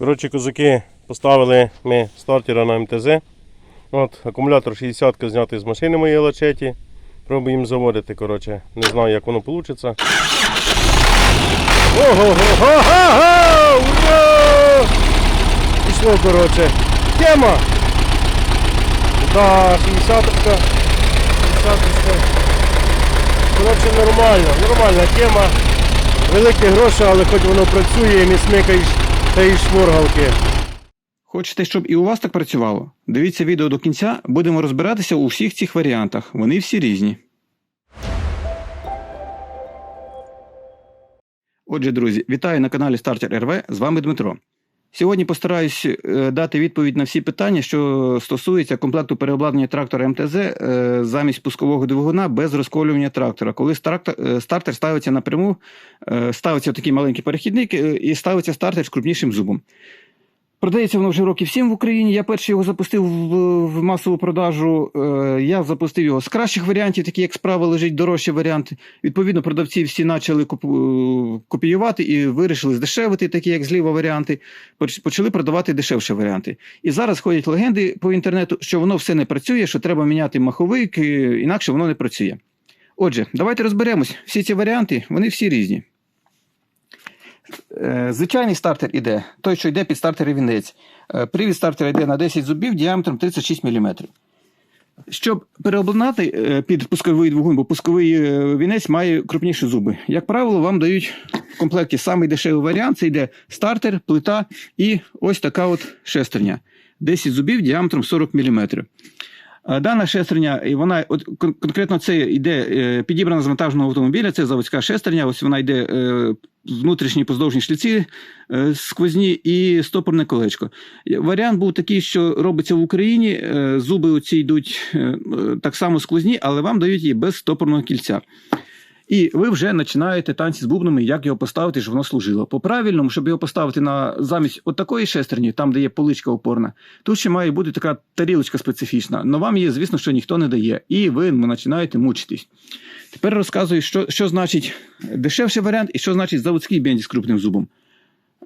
Коротше, козаки, поставили ми стартера на МТЗ. От, акумулятор 60 знятий з машини моєї лачеті. Пробуємо заводити, коротше. Не знаю, як воно вийде. Ого-го-го-го! Ура! Пішло, коротше. Тема! Да, 60-ка. 60-ка. Коротше, нормально, нормальна тема. Великі гроші, але хоч воно працює, і не смикаєш та й шморгалки. Хочете, щоб і у вас так працювало? Дивіться відео до кінця, будемо розбиратися у всіх цих варіантах. Вони всі різні. Отже, друзі, вітаю на каналі Starter РВ. З вами Дмитро. Сьогодні постараюсь е, дати відповідь на всі питання, що стосуються комплекту переобладнання трактора МТЗ е, замість пускового двигуна без розколювання трактора. Коли стартер, е, стартер ставиться напряму, ставиться такий маленький перехідник і ставиться стартер з крупнішим зубом. Продається воно вже років 7 в Україні. Я перший його запустив в, в масову продажу. Е, я запустив його з кращих варіантів, такі як справа лежить дорожчі варіанти. Відповідно, продавці всі почали купу- копіювати і вирішили здешевити, такі як зліва варіанти. Поч- Почали продавати дешевші варіанти. І зараз ходять легенди по інтернету, що воно все не працює, що треба міняти маховик, е, інакше воно не працює. Отже, давайте розберемось. Всі ці варіанти, вони всі різні. Е, Звичайний стартер іде, той, що йде під стартер вінець. Е, Привід стартера йде на 10 зубів діаметром 36 мм. Щоб переобладнати е, під пусковий двигун, бо пусковий вінець має крупніші зуби. Як правило, вам дають в комплекті самий дешевий варіант. Це йде стартер, плита і ось така от шестерня. 10 зубів діаметром 40 мм. Е, Дана шестерня, і вона от конкретно це йде е, підібрана з вантажного автомобіля. Це заводська шестерня. Ось вона йде е, внутрішні поздовжні шліці сквозні і стопорне колечко. Варіант був такий, що робиться в Україні. Зуби оці йдуть так само сквозні, але вам дають її без стопорного кільця. І ви вже починаєте танці з бубнами, як його поставити, щоб воно служило. По правильному, щоб його поставити на замість от такої шестерні, там де є поличка опорна, тут ще має бути така тарілочка специфічна. Но вам її, звісно, що ніхто не дає. І ви починаєте мучитись. Тепер розказую, що, що значить дешевший варіант і що значить заводський бенді з крупним зубом.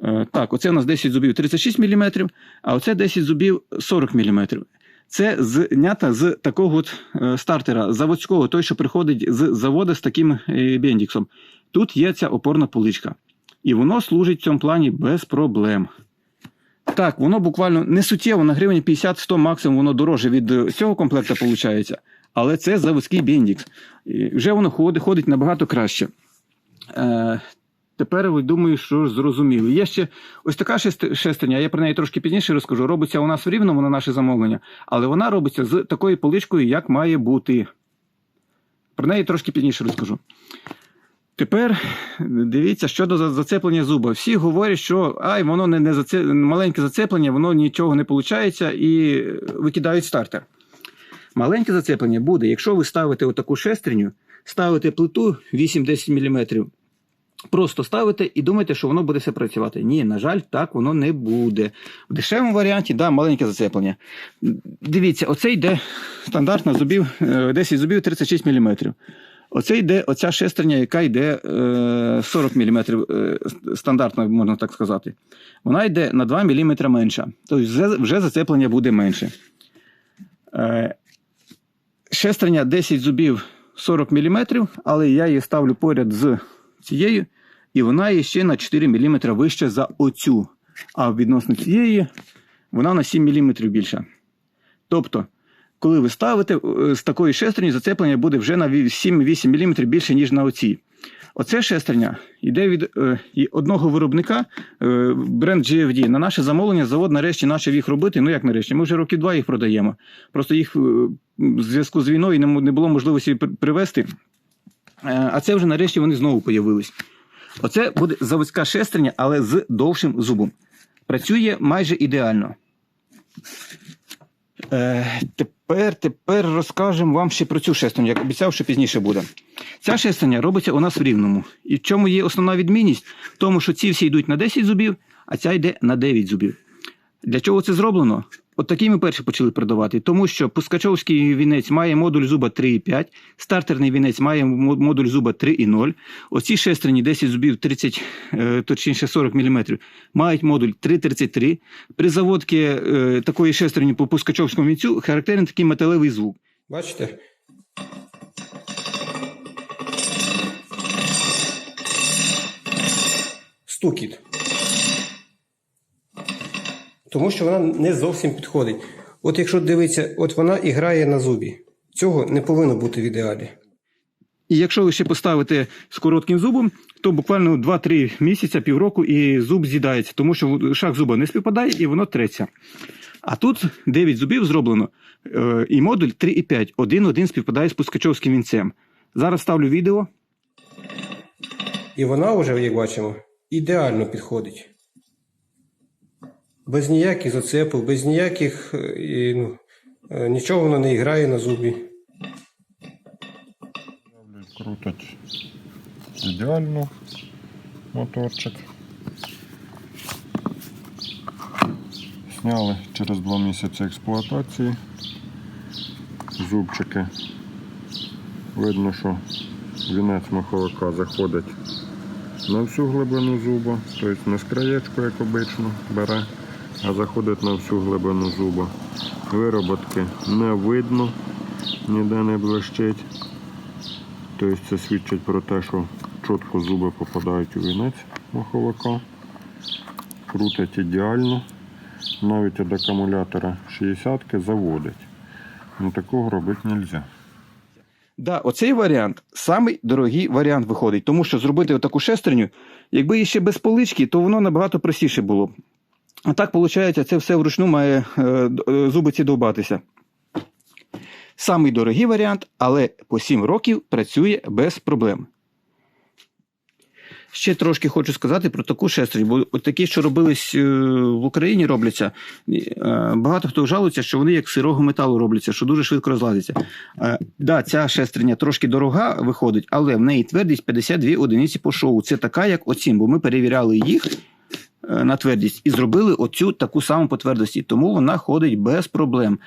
Е, так, оце у нас 10 зубів 36 мм, а оце 10 зубів 40 мм. Це знята з такого от е, стартера заводського, той, що приходить з заводу з таким е, бендіксом. Тут є ця опорна поличка. І воно служить в цьому плані без проблем. Так, воно буквально не суттєво на гривень 50-100 максимум, воно дороже від е, цього комплекта виходить. Але це заводський бендікс. Вже воно ходить, ходить набагато краще. Тепер ви думаю, що зрозуміли. Є ще ось така шест- шестерня, я про неї трошки пізніше розкажу. Робиться у нас в рівному на наше замовлення, але вона робиться з такою поличкою, як має бути. Про неї трошки пізніше розкажу. Тепер дивіться щодо зацеплення зуба. Всі говорять, що ай, воно не, не заце... маленьке зацеплення, воно нічого не виходить і викидають стартер. Маленьке зацеплення буде, якщо ви ставите отаку шестерню, ставите плиту 8-10 мм, просто ставите і думаєте, що воно буде все працювати. Ні, на жаль, так воно не буде. В дешевому варіанті, да, маленьке зацеплення. Дивіться, оце йде стандартно зубів, е, 10 зубів 36 мм. Оце йде оця шестерня, яка йде е, 40 мм, е, стандартно, можна так сказати. Вона йде на 2 мм менша. Тобто вже, зацеплення буде менше. Е, шестерня 10 зубів 40 мм, але я її ставлю поряд з цією, і вона є ще на 4 мм вища за оцю. А відносно цієї вона на 7 мм більша. Тобто, коли ви ставите е, з такої шестерні, зацеплення буде вже на 7-8 мм більше, ніж на оцій. Оце шестерня йде від е, одного виробника, е, бренд GFD. На наше замовлення завод нарешті почав їх робити. Ну як нарешті? Ми вже років два їх продаємо. Просто їх е, в зв'язку з війною не, було можливості при- привезти. Е, А це вже нарешті вони знову появились. Оце буде заводська шестерня, але з довшим зубом. Працює майже ідеально. Е, тепер, тепер розкажемо вам ще про цю шестерню, як обіцяв, що пізніше буде. Ця шестерня робиться у нас в рівному. І в чому є основна відмінність? В тому, що ці всі йдуть на 10 зубів, а ця йде на 9 зубів. Для чого це зроблено? От такі ми перші почали продавати, тому що пускачовський вінець має модуль зуба 3,5, стартерний вінець має модуль зуба 3,0. Оці шестерні 10 зубів 30, е, точніше 40 мм, мають модуль 3,33. При заводці е, такої шестерні по пускачовському вінцю характерний такий металевий звук. Бачите? Стукіт. Тому що вона не зовсім підходить. От якщо дивитися, от вона і грає на зубі. Цього не повинно бути в ідеалі. І якщо ви ще поставите з коротким зубом, то буквально 2-3 місяця, півроку, і зуб з'їдається, тому що шах зуба не співпадає і воно треться. А тут 9 зубів зроблено, е, і модуль 3,5. Один-один співпадає з пускачовським вінцем. Зараз ставлю відео. І вона вже, як бачимо, ідеально підходить. Без ніяких зацепів, без ніяких. е, і, ну, е, нічого вона не грає на зубі. Крутить ідеально моторчик. Сняли через два місяці експлуатації. Зубчики. Видно, що вінець маховика заходить на всю глибину зуба, тобто не з краєчку, як обично, бере, а заходить на всю глибину зуба. Вироботки не видно, ніде не блищить. Тобто це свідчить про те, що чітко зуби попадають у вінець маховика. Крутить ідеально. Навіть від акумулятора 60-ки заводить. Ну такого робити не можна. Да, оцей варіант самий дорогий варіант виходить, тому що зробити отаку шестерню, якби її ще без полички, то воно набагато простіше було. А так, виходить, це все вручну має е, е, зуби ці довбатися. Самий дорогий варіант, але по 7 років працює без проблем. Ще трошки хочу сказати про таку шестерню, бо такі, що робились е, в Україні, робляться. Багато хто жалується, що вони як сирого металу робляться, що дуже швидко розлазяться. Е, да, ця шестерня трошки дорога виходить, але в неї твердість 52 одиниці по шоу. Це така, як оцім, бо ми перевіряли їх на твердість і зробили оцю таку саму по твердості, тому вона ходить без проблем.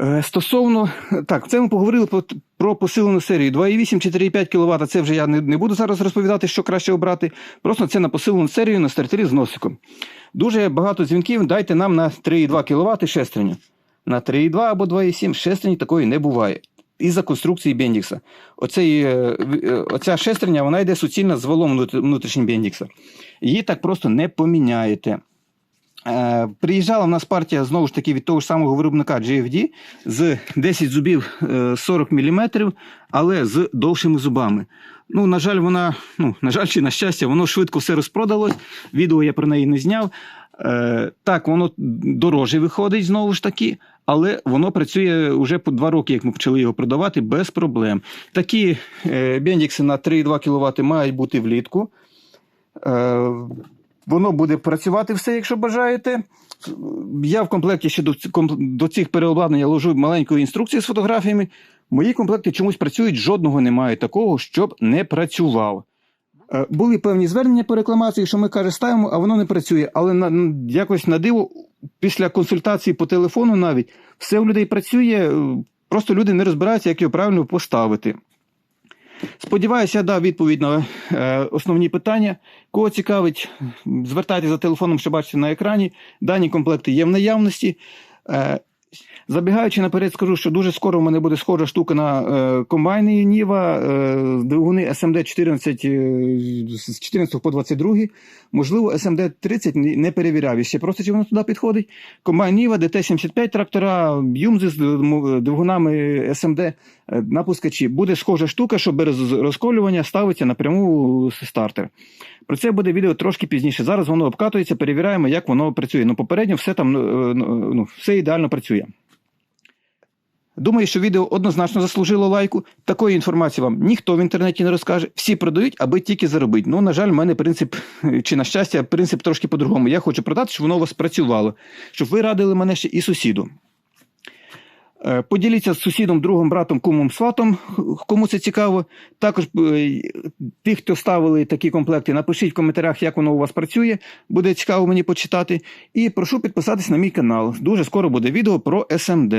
Е, Стосовно так, це ми поговорили про, про посилену серію 2,8 чи 4,5 кВт. Це вже я не, не буду зараз розповідати, що краще обрати. Просто це на посилену серію на стартері з носиком. Дуже багато дзвінків. Дайте нам на 3,2 кВт шестерню. На 3,2 або 2,7 шестерні такої не буває. Із-за конструкції Бендікса. Оцей, е, е, оця шестерня вона йде суцільно з валом внут- внутрішнім Бендікса. Її так просто не поміняєте. Е, приїжджала в нас партія знову ж таки від того ж самого виробника GFD з 10 зубів е, 40 мм, але з довшими зубами. Ну, на жаль, вона, ну, на жаль, чи на щастя, воно швидко все розпродалось. Відео я про неї не зняв. Так, воно дороже виходить знову ж таки, але воно працює вже по два роки, як ми почали його продавати, без проблем. Такі е, бендікси на 3,2 кВт мають бути влітку. Е, Воно буде працювати все, якщо бажаєте. Я в комплекті ще до, цих переобладнань ложу маленьку інструкцію з фотографіями. Мої комплекти чомусь працюють, жодного немає такого, щоб не працював. Е, Були певні звернення по рекламації, що ми каже, ставимо, а воно не працює. Але на, якось на диво, після консультації по телефону навіть все у людей працює, е, просто люди не розбираються, як його правильно поставити. Сподіваюся, я дав відповідь на е, основні питання. Кого цікавить, звертайтеся за телефоном, що бачите на екрані. Дані комплекти є в наявності. Е, Забігаючи наперед, скажу, що дуже скоро в мене буде схожа штука на е, комбайни Ніва, е, двигуни SMD 14 е, з 14 по 22. Можливо, SMD 30 не перевіряв іще просто, чи воно туди підходить. Комбайн Ніва, ДТ-75 трактора, Юмзи з двигунами SMD е, на пускачі. Буде схожа штука, що без розколювання ставиться напряму стартер. Про це буде відео трошки пізніше. Зараз воно обкатується, перевіряємо, як воно працює. Ну, попередньо все там е, ну, все ідеально працює. Думаю, що відео однозначно заслужило лайку. Такої інформації вам ніхто в інтернеті не розкаже. Всі продають, аби тільки заробити. Ну, на жаль, в мене принцип, е, чи на щастя, принцип трошки по-другому. Я хочу продати, щоб воно у вас працювало, щоб ви радили мене ще і сусіду. Е, Поділіться з сусідом, другом, братом, кумом, сватом, кому це цікаво. Також е, тих, хто ставили такі комплекти, напишіть в коментарях, як воно у вас працює. Буде цікаво мені почитати. І прошу підписатись на мій канал. Дуже скоро буде відео про СМД.